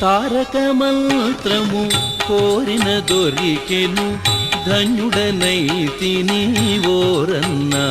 తారక మంత్రము కోరిన దొరికెను ధన్యుడనైతిని ఓరన్నా.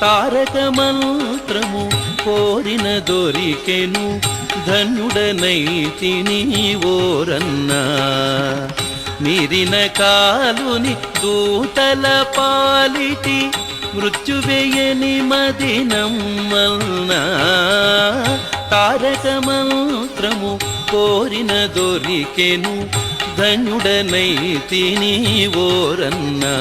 తారక మంత్రము కోరిన దొరికెను ధన్యుడనైతిని ఓరన్నా. మీరిన కాలుని దూతల పాలిటి మృత్యువేయని మదినమ్మల్నా తారక మంత్రము కోరిన దొరికెను ధన్యుడనైతిని ఓరన్నా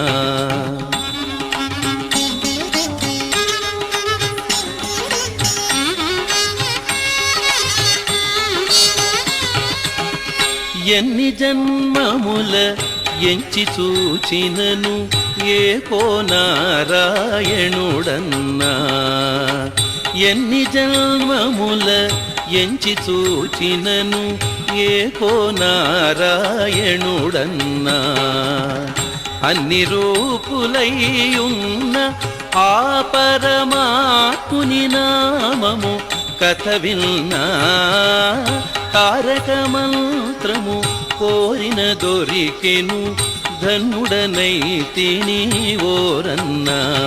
ఎన్ని జన్మముల ఎంచి చూచినను ఏ కో నారాయణుడన్నా. ఎన్ని జన్మముల ఎంచి చూచినను ఏ నారాయణుడన్నా అన్ని రూపులైయున్న ఆ పరమాత్ముని నామము కథ విన్నా. తారక మంత్రము కోరిన దొరికెను ధనుడనైతిని ఓరన్నా.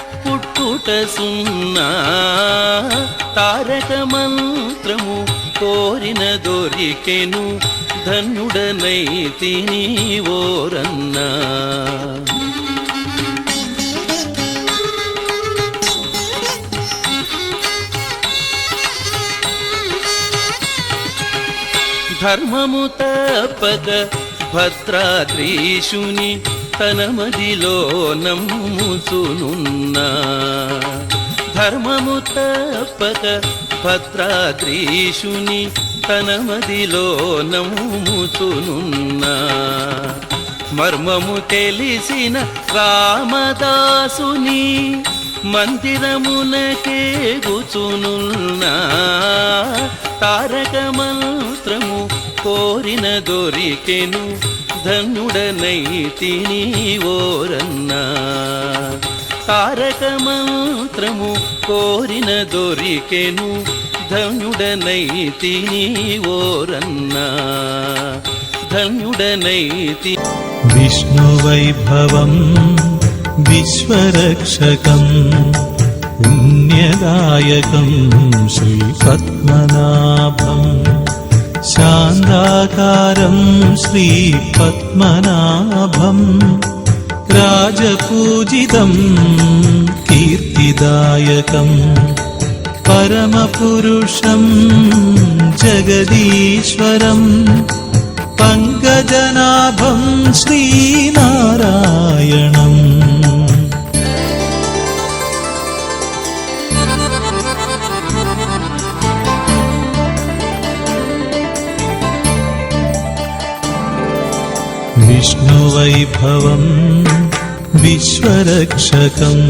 పుట్టుట సున్నా. తారక మంత్రము కోరిన దొరికెను. ధన్యుడనైతిని ఓరన్నా. ధర్మము తప్పక భద్రాద్రీషుని తన మదిలో నమ్ముచునున్నా ధర్మము తప్పక భద్రాద్రీషుని తన మదిలో నమ్ముచునున్నా మర్మము తెలిసిన రామదాసుని మందిరమునకే గుచునున్నా తారక మంత్రము కోరిన దొరికెను ధనుడనైతిని ఓరన్నా. తారక మంత్రము కోరిన దొరికెను ధనుడనైతిని ఓరన్నా. ధనుడనైతి విష్ణువైభవం విశ్వరక్షకం పుణ్యదాయకం శ్రీపద్మనాభం. കലാകാരം ശ്രീ പത്മനാഭം. രാജപൂജിതം കീർത്തിദായകം. പരമപുരുഷം ജഗദീശ്വരം. പങ്കജനാഭം ശ്രീനാരായണം. विष्णुवैभवम् विश्वरक्षकम्